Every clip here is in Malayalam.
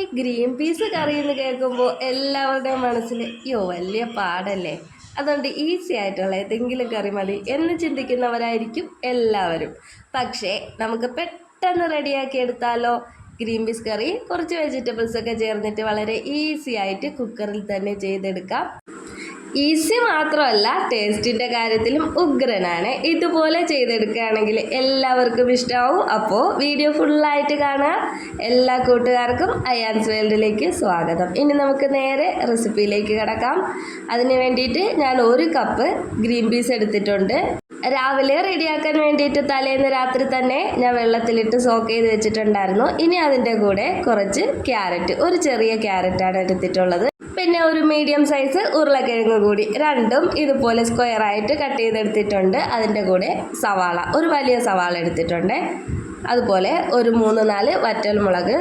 ഈ ഗ്രീൻ പീസ് കറി എന്ന് കേൾക്കുമ്പോൾ എല്ലാവരുടെയും മനസ്സിൽ യോ വലിയ പാടല്ലേ? അതുകൊണ്ട് ഈസി ആയിട്ടുള്ള ഏതെങ്കിലും കറി മതി എന്ന് ചിന്തിക്കുന്നവരായിരിക്കും എല്ലാവരും. പക്ഷേ നമുക്ക് പെട്ടെന്ന് റെഡിയാക്കി എടുത്താലോ? ഗ്രീൻ പീസ് കറി കുറച്ച് വെജിറ്റബിൾസ് ഒക്കെ ചേർന്നിട്ട് വളരെ ഈസി ആയിട്ട് കുക്കറിൽ തന്നെ ചെയ്തെടുക്കാം. ഈസി മാത്രമല്ല ടേസ്റ്റിന്റെ കാര്യത്തിലും ഉഗ്രനാണ്. ഇതുപോലെ ചെയ്തെടുക്കുകയാണെങ്കിൽ എല്ലാവർക്കും ഇഷ്ടമാവും അപ്പോൾ വീഡിയോ ഫുള്ളായിട്ട് കാണുക. എല്ലാ കൂട്ടുകാർക്കും അയാൻസ് വേൾഡിലേക്ക് സ്വാഗതം. ഇനി നമുക്ക് നേരെ റെസിപ്പിയിലേക്ക് കിടക്കാം. അതിന് വേണ്ടിയിട്ട് ഞാൻ ഒരു കപ്പ് ഗ്രീൻ പീസ് എടുത്തിട്ടുണ്ട്. രാവിലെ റെഡിയാക്കാൻ വേണ്ടിയിട്ട് തലേന്ന് രാത്രി തന്നെ ഞാൻ വെള്ളത്തിലിട്ട് സോക്ക് ചെയ്ത് വെച്ചിട്ടുണ്ടായിരുന്നു. ഇനി അതിന്റെ കൂടെ കുറച്ച് ക്യാരറ്റ് ഒരു ചെറിയ ക്യാരറ്റാണ് എടുത്തിട്ടുള്ളത്. പിന്നെ ഒരു മീഡിയം സൈസ് ഉരുളക്കിഴങ്ങ് കൂടി. രണ്ടും ഇതുപോലെ സ്ക്വയർ ആയിട്ട് കട്ട് ചെയ്തെടുത്തിട്ടുണ്ട്. അതിന്റെ കൂടെ സവാള ഒരു വലിയ സവാള എടുത്തിട്ടുണ്ട്. അതുപോലെ ഒരു മൂന്ന് നാല് വറ്റൽമുളക്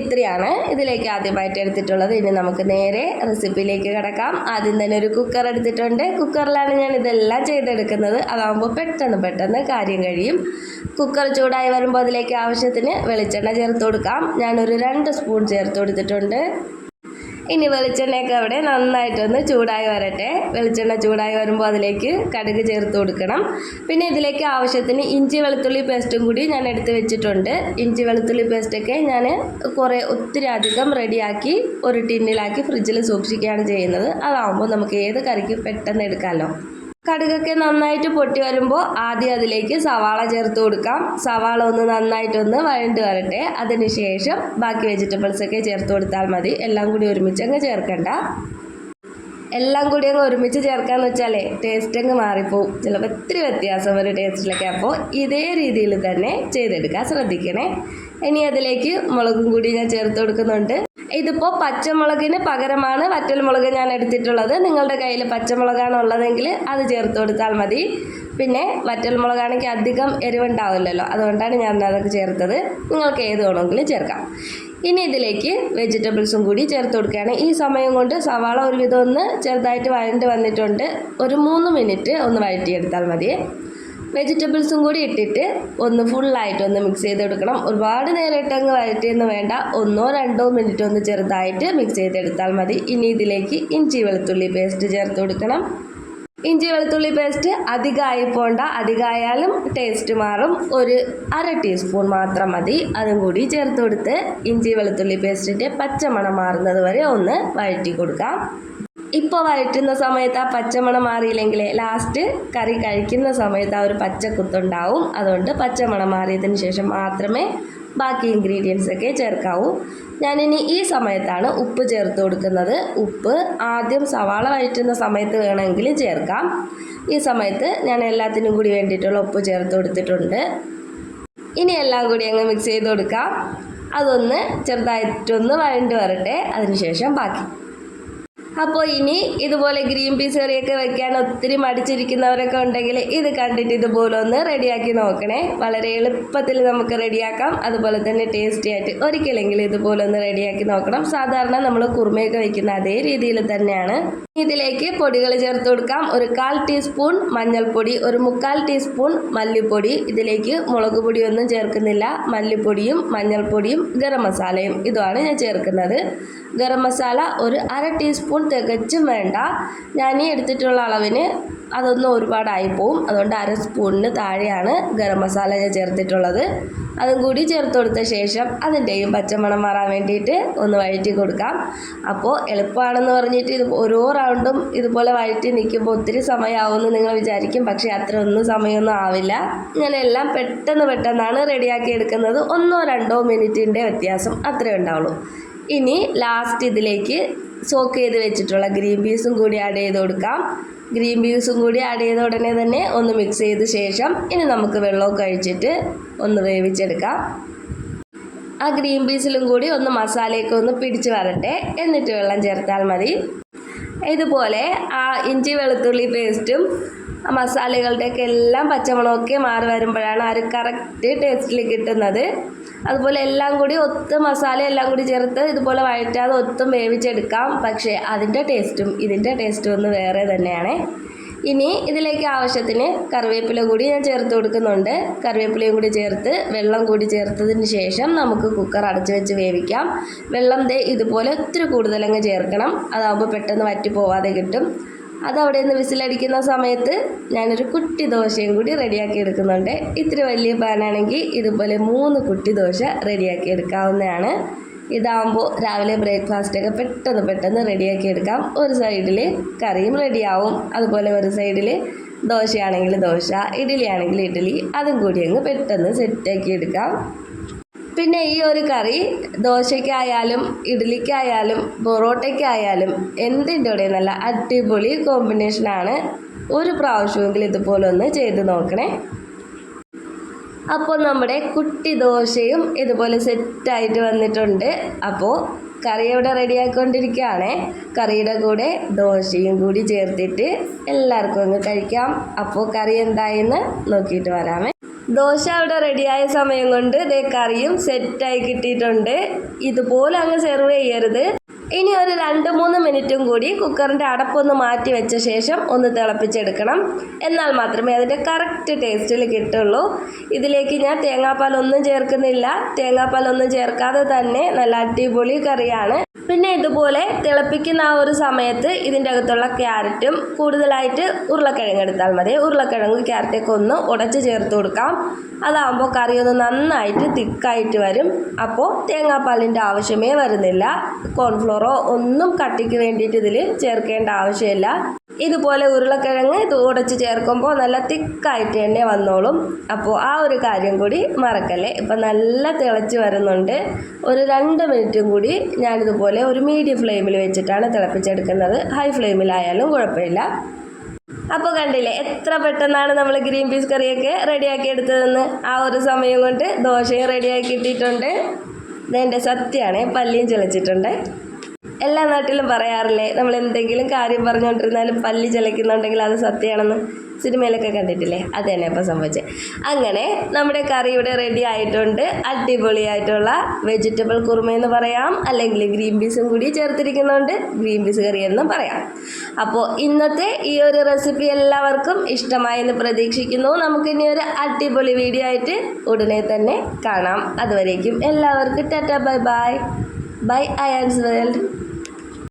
ഇത്രയാണ് ഇതിലേക്ക് ആദ്യമായിട്ട് എടുത്തിട്ടുള്ളത്. ഇനി നമുക്ക് നേരെ റെസിപ്പിയിലേക്ക് കിടക്കാം. ആദ്യം തന്നെ ഒരു കുക്കർ എടുത്തിട്ടുണ്ട്. കുക്കറിലാണ് ഞാൻ ഇതെല്ലാം ചെയ്തെടുക്കുന്നത്. അതാകുമ്പോൾ പെട്ടെന്ന് പെട്ടെന്ന് കാര്യം കഴിയും. കുക്കർ ചൂടായി വരുമ്പോൾ അതിലേക്ക് ആവശ്യത്തിന് വെളിച്ചെണ്ണ ചേർത്ത് കൊടുക്കാം. ഞാനൊരു രണ്ട് സ്പൂൺ ചേർത്ത് കൊടുത്തിട്ടുണ്ട്. ഇനി വെളിച്ചെണ്ണയൊക്കെ അവിടെ നന്നായിട്ടൊന്ന് ചൂടായി വരട്ടെ. വെളിച്ചെണ്ണ ചൂടായി വരുമ്പോൾ അതിലേക്ക് കടുക് ചേർത്ത് കൊടുക്കണം. പിന്നെ ഇതിലേക്ക് ആവശ്യത്തിന് ഇഞ്ചി വെളുത്തുള്ളി പേസ്റ്റും കൂടി ഞാൻ എടുത്ത് വെച്ചിട്ടുണ്ട്. ഇഞ്ചി വെളുത്തുള്ളി പേസ്റ്റൊക്കെ ഞാൻ കുറേ ഒത്തിരി അധികം റെഡിയാക്കി ഒരു ടിന്നിലാക്കി ഫ്രിഡ്ജിൽ സൂക്ഷിക്കുകയാണ് ചെയ്യുന്നത്. അതാവുമ്പോൾ നമുക്ക് ഏത് കറിക്കും പെട്ടെന്ന് എടുക്കാമല്ലോ കടുകൊക്കെ നന്നായിട്ട് പൊട്ടി വരുമ്പോൾ ആദ്യം അതിലേക്ക് സവാള ചേർത്ത് കൊടുക്കാം. സവാള ഒന്ന് നന്നായിട്ടൊന്ന് വഴണ്ട് വരട്ടെ. അതിനുശേഷം ബാക്കി വെജിറ്റബിൾസ് ഒക്കെ ചേർത്ത് കൊടുത്താൽ മതി. എല്ലാം കൂടി ഒരുമിച്ച് അങ്ങ് ചേർക്കണ്ട. എല്ലാം കൂടി അങ്ങ് ഒരുമിച്ച് ചേർക്കാന്ന് വെച്ചാലേ ടേസ്റ്റ് അങ്ങ് മാറിപ്പോവും. ചിലപ്പോൾ ഒത്തിരി വ്യത്യാസം വരും ടേസ്റ്റിലൊക്കെ അപ്പോൾ ഇതേ രീതിയിൽ തന്നെ ചെയ്തെടുക്കാൻ ശ്രദ്ധിക്കണേ. ഇനി അതിലേക്ക് മുളകും കൂടി ഞാൻ ചേർത്ത് കൊടുക്കുന്നുണ്ട്. ഇതിപ്പോൾ പച്ചമുളകിന് പകരമാണ് വറ്റൽമുളക് ഞാൻ എടുത്തിട്ടുള്ളത്. നിങ്ങളുടെ കയ്യിൽ പച്ചമുളകാണ് ഉള്ളതെങ്കിൽ അത് ചേർത്ത് കൊടുത്താൽ മതി. പിന്നെ വറ്റൽമുളകാണെങ്കിൽ അധികം എരിവുണ്ടാവില്ലല്ലോ. അതുകൊണ്ടാണ് ഞാൻ അതൊക്കെ ചേർത്തത്. നിങ്ങൾക്ക് ഏത് വേണമെങ്കിലും ചേർക്കാം. ഇനി ഇതിലേക്ക് വെജിറ്റബിൾസും കൂടി ചേർത്ത് കൊടുക്കുകയാണ്. ഈ സമയം കൊണ്ട് സവാള ഒരുവിധം ഒന്ന് ചെറുതായിട്ട് വഴണ്ട് വന്നിട്ടുണ്ട്. ഒരു മൂന്ന് മിനിറ്റ് ഒന്ന് വഴറ്റിയെടുത്താൽ മതി. വെജിറ്റബിൾസും കൂടി ഇട്ടിട്ട് ഒന്ന് ഫുള്ളായിട്ട് ഒന്ന് മിക്സ് ചെയ്ത് കൊടുക്കണം ഒരുപാട് നേരം ഇട്ടങ്ങ് വഴറ്റിയെന്ന് വേണ്ട. ഒന്നോ രണ്ടോ മിനിറ്റ് ഒന്ന് ചെറുതായിട്ട് മിക്സ് ചെയ്തെടുത്താൽ മതി. ഇനി ഇതിലേക്ക് ഇഞ്ചി വെളുത്തുള്ളി പേസ്റ്റ് ചേർത്ത് കൊടുക്കണം. ഇഞ്ചി വെളുത്തുള്ളി പേസ്റ്റ് അധികമായി പോണ്ട. അധികമായാലും ടേസ്റ്റ് മാറും. ഒരു അര ടീസ്പൂൺ മാത്രം മതി. അതും കൂടി ചേർത്ത് കൊടുത്ത് ഇഞ്ചി വെളുത്തുള്ളി പേസ്റ്റിന്റെ പച്ചമണം മാറുന്നത് വരെ ഒന്ന് വഴറ്റി കൊടുക്കാം. ഇപ്പോൾ വഴറ്റുന്ന സമയത്ത് ആ പച്ചമണം മാറിയില്ലെങ്കിൽ ലാസ്റ്റ് കറി കഴിക്കുന്ന സമയത്ത് ആ ഒരു പച്ചക്കുത്തുണ്ടാവും. അതുകൊണ്ട് പച്ചമണം മാറിയതിന് ശേഷം മാത്രമേ ബാക്കി ഇൻഗ്രീഡിയൻസ് ഒക്കെ ചേർക്കാവൂ. ഞാനിനി ഈ സമയത്താണ് ഉപ്പ് ചേർത്ത് കൊടുക്കുന്നത്. ഉപ്പ് ആദ്യം സവാള വഴറ്റുന്ന സമയത്ത് വേണമെങ്കിൽ ചേർക്കാം. ഈ സമയത്ത് ഞാൻ എല്ലാത്തിനും കൂടി വേണ്ടിയിട്ടുള്ള ഉപ്പ് ചേർത്ത് കൊടുത്തിട്ടുണ്ട്. ഇനി എല്ലാം കൂടി അങ്ങ് മിക്സ് ചെയ്ത് കൊടുക്കാം. അതൊന്ന് ചെറുതായിട്ടൊന്ന് വഴണ്ട് വരട്ടെ. അതിനുശേഷം ബാക്കി. അപ്പോൾ ഇനി ഇതുപോലെ ഗ്രീൻ പീസ് കറിയൊക്കെ വെക്കാൻ ഒത്തിരി മടിച്ചിരിക്കുന്നവരൊക്കെ ഉണ്ടെങ്കിൽ ഇത് കണ്ടിട്ട് ഇതുപോലെ ഒന്ന് റെഡിയാക്കി നോക്കണേ. വളരെ എളുപ്പത്തിൽ നമുക്ക് റെഡിയാക്കാം. അതുപോലെ തന്നെ ടേസ്റ്റി ആയിട്ട് ഒരിക്കലെങ്കിലും ഇതുപോലെ ഒന്ന് റെഡിയാക്കി നോക്കണം. സാധാരണ നമ്മൾ കുറുമയൊക്കെ വെക്കുന്ന അതേ രീതിയിൽ തന്നെയാണ്. ഇതിലേക്ക് പൊടികൾ ചേർത്ത് കൊടുക്കാം. ഒരു കാൽ ടീസ്പൂൺ മഞ്ഞൾപ്പൊടി ഒരു മുക്കാൽ ടീസ്പൂൺ മല്ലിപ്പൊടി. ഇതിലേക്ക് മുളക് പൊടിയൊന്നും ചേർക്കുന്നില്ല. മല്ലിപ്പൊടിയും മഞ്ഞൾപ്പൊടിയും ഗരം മസാലയും ഇതുമാണ് ഞാൻ ചേർക്കുന്നത്. ഗരം മസാല ഒരു അര ടീസ്പൂൺ തികച്ചും വേണ്ട. ഞാൻ ഈ എടുത്തിട്ടുള്ള അളവിന് അതൊന്നും ഒരുപാടായി പോവും. അതുകൊണ്ട് അര സ്പൂണിന് താഴെയാണ് ഗരം മസാല ഞാൻ ചേർത്തിട്ടുള്ളത്. അതും കൂടി ചേർത്ത് കൊടുത്ത ശേഷം അതിന്റെയും പച്ചമണം മാറാൻ വേണ്ടിയിട്ട് ഒന്ന് വഴറ്റി കൊടുക്കാം. അപ്പോൾ എളുപ്പമാണെന്ന് പറഞ്ഞിട്ട് ഇത് ഓരോ റൗണ്ടും ഇതുപോലെ വഴറ്റി നിൽക്കുമ്പോൾ ഒത്തിരി സമയമാവുമെന്ന് നിങ്ങൾ വിചാരിക്കും. പക്ഷേ അത്ര ഒന്നും സമയമൊന്നും ആവില്ല. ഇങ്ങനെയെല്ലാം പെട്ടെന്ന് പെട്ടെന്നാണ് റെഡിയാക്കി എടുക്കുന്നത്. ഒന്നോ രണ്ടോ മിനിറ്റിന്റെ വ്യത്യാസം അത്രേ ഉണ്ടാവുള്ളൂ. ഇനി ലാസ്റ്റ് ഇതിലേക്ക് സോക്ക് ചെയ്ത് വെച്ചിട്ടുള്ള ഗ്രീൻ പീസും കൂടി ആഡ് ചെയ്ത് കൊടുക്കാം. ഗ്രീൻ പീസും കൂടി ആഡ് ചെയ്ത ഉടനെ തന്നെ ഒന്ന് മിക്സ് ചെയ്ത ശേഷം ഇനി നമുക്ക് വെള്ളമൊക്കെ കഴിച്ചിട്ട് ഒന്ന് വേവിച്ചെടുക്കാം. ആ ഗ്രീൻ പീസിലും കൂടി ഒന്ന് മസാലയൊക്കെ ഒന്ന് പിടിച്ച് വരട്ടെ. എന്നിട്ട് വെള്ളം ചേർത്താൽ മതി. ഇതുപോലെ ആ ഇഞ്ചി വെളുത്തുള്ളി പേസ്റ്റും ആ മസാലകളുടെയൊക്കെ എല്ലാം പച്ചമുളകൊക്കെ മാറി വരുമ്പോഴാണ് ആ ഒരു കറക്റ്റ് ടേസ്റ്റിൽ കിട്ടുന്നത്. അതുപോലെ എല്ലാം കൂടി ഒത്ത് മസാല എല്ലാം കൂടി ചേർത്ത് ഇതുപോലെ വഴറ്റാതെ ഒത്തും വേവിച്ചെടുക്കാം. പക്ഷേ അതിന്റെ ടേസ്റ്റും ഇതിന്റെ ടേസ്റ്റും ഒന്ന് വേറെ തന്നെയാണ്. ഇനി ഇതിലേക്ക് ആവശ്യത്തിന് കറിവേപ്പില കൂടി ഞാൻ ചേർത്ത് കൊടുക്കുന്നുണ്ട്. കറിവേപ്പിലയും കൂടി ചേർത്ത് വെള്ളം കൂടി ചേർത്തതിന് ശേഷം നമുക്ക് കുക്കർ അടച്ചു വെച്ച് വേവിക്കാം. വെള്ളം ദേ ഇതുപോലെ ഒത്തിരി കൂടുതലങ്ങ് ചേർക്കണം. അതാകുമ്പോൾ പെട്ടെന്ന് വറ്റി പോവാതെ കിട്ടും. അതവിടെ നിന്ന് വിസിലടിക്കുന്ന സമയത്ത് ഞാനൊരു കുട്ടി ദോശയും കൂടി റെഡിയാക്കി എടുക്കുന്നുണ്ട്. ഇത്ര വലിയ പാനാണെങ്കിൽ ഇതുപോലെ മൂന്ന് കുട്ടി ദോശ റെഡിയാക്കി എടുക്കാവുന്നതാണ്. ഇതാകുമ്പോൾ രാവിലെ ബ്രേക്ക്ഫാസ്റ്റൊക്കെ പെട്ടെന്ന് പെട്ടെന്ന് റെഡിയാക്കി എടുക്കാം. ഒരു സൈഡിൽ കറിയും റെഡിയാവും. അതുപോലെ ഒരു സൈഡിൽ ദോശയാണെങ്കിൽ ദോശ ഇഡ്ഡലി ആണെങ്കിൽ ഇഡ്ഡലി അതും കൂടി അങ്ങ് പെട്ടെന്ന് സെറ്റാക്കി എടുക്കാം. പിന്നെ ഈ ഒരു കറി ദോശയ്ക്കായാലും ഇഡ്ഡലിക്കായാലും പൊറോട്ടയ്ക്കായാലും എന്തിന്റെ കൂടെ നല്ല അടിപൊളി കോമ്പിനേഷനാണ് ഒരു പ്രാവശ്യമെങ്കിലും ഇതുപോലെ ഒന്ന് ചെയ്ത് നോക്കണേ. അപ്പോൾ നമ്മുടെ കുട്ടി ദോശയും ഇതുപോലെ സെറ്റായിട്ട് വന്നിട്ടുണ്ട്. അപ്പോൾ കറി ഇവിടെ റെഡിയാക്കിക്കൊണ്ടിരിക്കുകയാണ് കറിയുടെ കൂടെ ദോശയും കൂടി ചേർത്തിട്ട് എല്ലാവർക്കും ഒന്ന് കഴിക്കാം. അപ്പോൾ കറി എന്തായെന്ന് നോക്കിയിട്ട് വരാമേ. ദോശ അവിടെ റെഡിയായ സമയം കൊണ്ട് ദേ കറിയും സെറ്റായി കിട്ടിയിട്ടുണ്ട്. ഇതുപോലെ അങ്ങ് സെർവ് ചെയ്യരുത്. ഇനി ഒരു രണ്ട് മൂന്ന് മിനിറ്റും കൂടി കുക്കറിന്റെ അടപ്പൊന്ന് മാറ്റി വെച്ച ശേഷം ഒന്ന് തിളപ്പിച്ചെടുക്കണം. എന്നാൽ മാത്രമേ അതിന്റെ കറക്റ്റ് ടേസ്റ്റിൽ കിട്ടുള്ളൂ. ഇതിലേക്ക് ഞാൻ തേങ്ങാപ്പാലൊന്നും ചേർക്കുന്നില്ല. തേങ്ങാപ്പാലൊന്നും ചേർക്കാതെ തന്നെ നല്ല അടിപൊളി കറിയാണ്. പിന്നെ ഇതുപോലെ തിളപ്പിക്കുന്ന ആ ഒരു സമയത്ത് ഇതിന്റെ അകത്തുള്ള ക്യാരറ്റും കൂടുതലായിട്ട് ഉരുളക്കിഴങ്ങ് എടുത്താൽ മതി. ഉരുളക്കിഴങ്ങ് ക്യാരറ്റൊക്കെ ഒന്ന് ഉടച്ച് ചേർത്ത് കൊടുക്കാം. അതാകുമ്പോൾ കറി ഒന്ന് നന്നായിട്ട് തിക്കായിട്ട് വരും. അപ്പോൾ തേങ്ങാപ്പാലിന്റെ ആവശ്യമേ വരുന്നില്ല. കോൺഫ്ലോറോ ഒന്നും കട്ടിക്ക് വേണ്ടിയിട്ട് ഇതിൽ ചേർക്കേണ്ട ആവശ്യമില്ല. ഇതുപോലെ ഉരുളക്കിഴങ്ങ് ഉടച്ച് ചേർക്കുമ്പോൾ നല്ല തിക്കായിട്ട് തന്നെ വന്നോളും. അപ്പോൾ ആ ഒരു കാര്യം കൂടി മറക്കല്ലേ? ഇപ്പം നല്ല തിളച്ച് വരുന്നുണ്ട്. ഒരു രണ്ട് മിനിറ്റും കൂടി ഞാനിതുപോലെ ഒരു മീഡിയം ഫ്ലെയിമിൽ വെച്ചിട്ടാണ് തിളപ്പിച്ചെടുക്കുന്നത്. ഹൈ ഫ്ലെയിമിലായാലും കുഴപ്പമില്ല. അപ്പോൾ കണ്ടില്ലേ എത്ര പെട്ടെന്നാണ് നമ്മൾ ഗ്രീൻ പീസ് കറിയൊക്കെ റെഡിയാക്കി എടുത്തതെന്ന്? ആ ഒരു സമയം കൊണ്ട് ദോശയും റെഡിയാക്കി കിട്ടിയിട്ടുണ്ട്. ഇതെന്റെ സത്യമാണ് പല്ലിയും ചിലച്ചിട്ടുണ്ട് എല്ലാ നാട്ടിലും പറയാറില്ലേ നമ്മൾ എന്തെങ്കിലും കാര്യം പറഞ്ഞുകൊണ്ടിരുന്നാലും പല്ലി ചിലയ്ക്കുന്നുണ്ടെങ്കിൽ അത് സത്യമാണെന്ന് സിനിമയിലൊക്കെ കണ്ടിട്ടില്ലേ? അത് തന്നെ ഇപ്പോൾ സംഭവിച്ചത് അങ്ങനെ നമ്മുടെ കറി ഇവിടെ റെഡി ആയിട്ടുണ്ട്. അടിപൊളിയായിട്ടുള്ള വെജിറ്റബിൾ കുറുമ എന്ന് പറയാം അല്ലെങ്കിൽ ഗ്രീൻ പീസും കൂടി ചേർത്തിരിക്കുന്നുണ്ട്. ഗ്രീൻ പീസ് കറി എന്നും പറയാം. അപ്പോൾ ഇന്നത്തെ ഈ ഒരു റെസിപ്പി എല്ലാവർക്കും ഇഷ്ടമായെന്ന് പ്രതീക്ഷിക്കുന്നു. നമുക്കിനി ഒരു അടിപൊളി വീഡിയോ ആയിട്ട് ഉടനെ തന്നെ കാണാം. അതുവരേക്കും എല്ലാവർക്കും ടാറ്റ ബൈ ബൈ. ബൈ ഐ അയാൻസ് വേൾഡ്